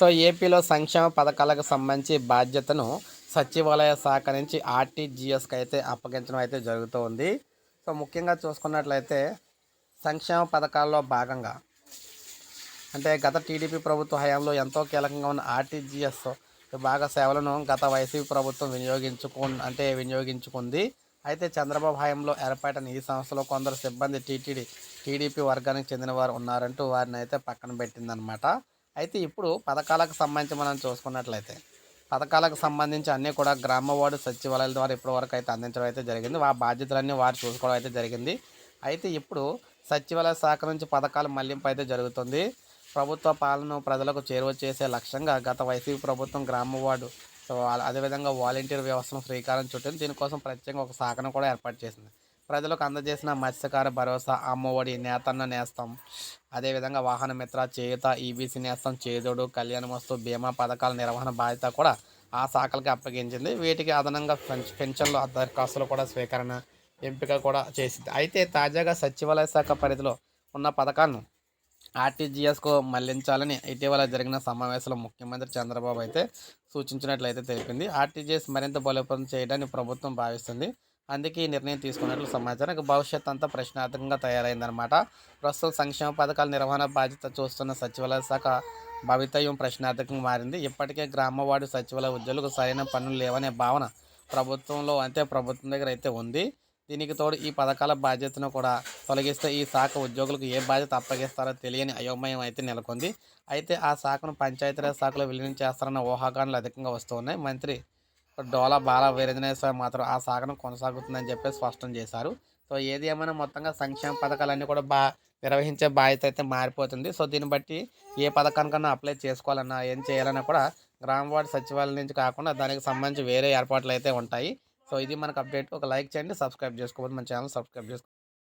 So ఏపీలో సంక్షేమ పథకాలకు సంబంధించి బాధ్యతను సచివాలయ శాఖ నుంచి ఆర్టీజీఎస్కి అయితే అప్పగించడం అయితే జరుగుతూ ఉంది సో ముఖ్యంగా చూసుకున్నట్లయితే సంక్షేమ పథకాల్లో భాగంగా అంటే గత టీడీపీ ప్రభుత్వ హయాంలో ఎంతో కీలకంగా ఉన్న ఆర్టీజీఎస్ విభాగ సేవలను గత వైసీపీ ప్రభుత్వం వినియోగించుకు అంటే వినియోగించుకుంది. అయితే చంద్రబాబు హయాంలో ఏర్పాటైన ఈ సంస్థలో కొందరు సిబ్బంది టీటీడీ టీడీపీ వర్గానికి చెందిన వారు ఉన్నారంటూ వారిని అయితే పక్కన పెట్టిందనమాట అయితే ఇప్పుడు పథకాలకు సంబంధించి మనం చూసుకున్నట్లయితే పథకాలకు సంబంధించి అన్నీ కూడా గ్రామ వార్డు సచివాలయాల ద్వారా ఇప్పటివరకు అయితే అందించడం అయితే జరిగింది. ఆ బాధ్యతలన్నీ వారు చూసుకోవడం అయితే జరిగింది. అయితే ఇప్పుడు సచివాలయ శాఖ నుంచి పథకాల మళ్ళింపు అయితే జరుగుతుంది. ప్రభుత్వ పాలన ప్రజలకు చేరువ చేసే లక్ష్యంగా గత వైసీపీ ప్రభుత్వం గ్రామ వార్డు సో అదేవిధంగా వాలంటీర్ వ్యవస్థను శ్రీకారం చుట్టింది. దీనికోసం ప్రత్యేకంగా ఒక శాఖను కూడా ఏర్పాటు చేసింది. ప్రజలకు అందజేసిన మత్స్యకార భరోసా అమ్మఒడి నేతన్న నేస్తం. అదేవిధంగా వాహన మిత్ర చేయుత ఈబీసీ నేస్తం చేదోడు కళ్యాణమస్తు బీమా పథకాల నిర్వహణ బాధ్యత కూడా ఆ శాఖలకి అప్పగించింది. వీటికి అదనంగా పెన్షన్లు దరఖాస్తులు కూడా స్వీకరణ ఎంపిక కూడా చేసింది. అయితే తాజాగా సచివాలయ శాఖ పరిధిలో ఉన్న పథకాలను ఆర్టీజీఎస్కు మళ్ళించాలని ఇటీవల జరిగిన సమావేశంలో ముఖ్యమంత్రి చంద్రబాబు అయితే సూచించినట్లయితే తెలిపింది. ఆర్టీజీఎస్ మరింత బలోపేతం చేయడాన్ని ప్రభుత్వం భావిస్తుంది. అందుకే ఈ నిర్ణయం తీసుకున్నట్లు సమాచారం. ఇక భవిష్యత్ అంతా ప్రశ్నార్థకంగా తయారైందనమాట ప్రస్తుతం సంక్షేమ పథకాల నిర్వహణ బాధ్యత చూస్తున్న సచివాలయ శాఖ భవితవ్యం ప్రశ్నార్థకంగా మారింది. ఇప్పటికే గ్రామవాడు సచివాలయ ఉద్యోగులకు సరైన పనులు లేవనే భావన ప్రభుత్వంలో అంతే ప్రభుత్వం దగ్గర అయితే ఉంది. దీనికి తోడు ఈ పథకాల బాధ్యతను కూడా తొలగిస్తే ఈ శాఖ ఉద్యోగులకు ఏ బాధ్యత అప్పగిస్తారో తెలియని అయోమయం అయితే నెలకొంది. అయితే ఆ శాఖను పంచాయతీరాజ్ శాఖలో విలీనం చేస్తారన్న ఊహాగానాలు అధికంగా వస్తున్నాయి మంత్రి డోలా బాల వీరేంద్రనాథ్ మాత్రం ఆ సాగనం కొనసాగుతుందని చెప్పి స్పష్టం చేశారు. సో ఏది ఏమైనా మొత్తంగా సంక్షేమ పథకాలన్నీ కూడా బా నిర్వహించే బాధ్యత అయితే మారిపోతుంది. సో దీన్ని బట్టి ఏ పథకానికన్నా అప్లై చేసుకోవాలన్నా ఏం చేయాలన్నా కూడా గ్రామ సచివాలయం నుంచి కాకుండా దానికి సంబంధించి వేరే ఏర్పాట్లు అయితే ఉంటాయి. సో ఇది మనకు అప్డేట్. ఒక లైక్ చేయండి సబ్స్క్రైబ్ చేసుకోవాలి మన ఛానల్ సబ్స్క్రైబ్ చేసుకోండి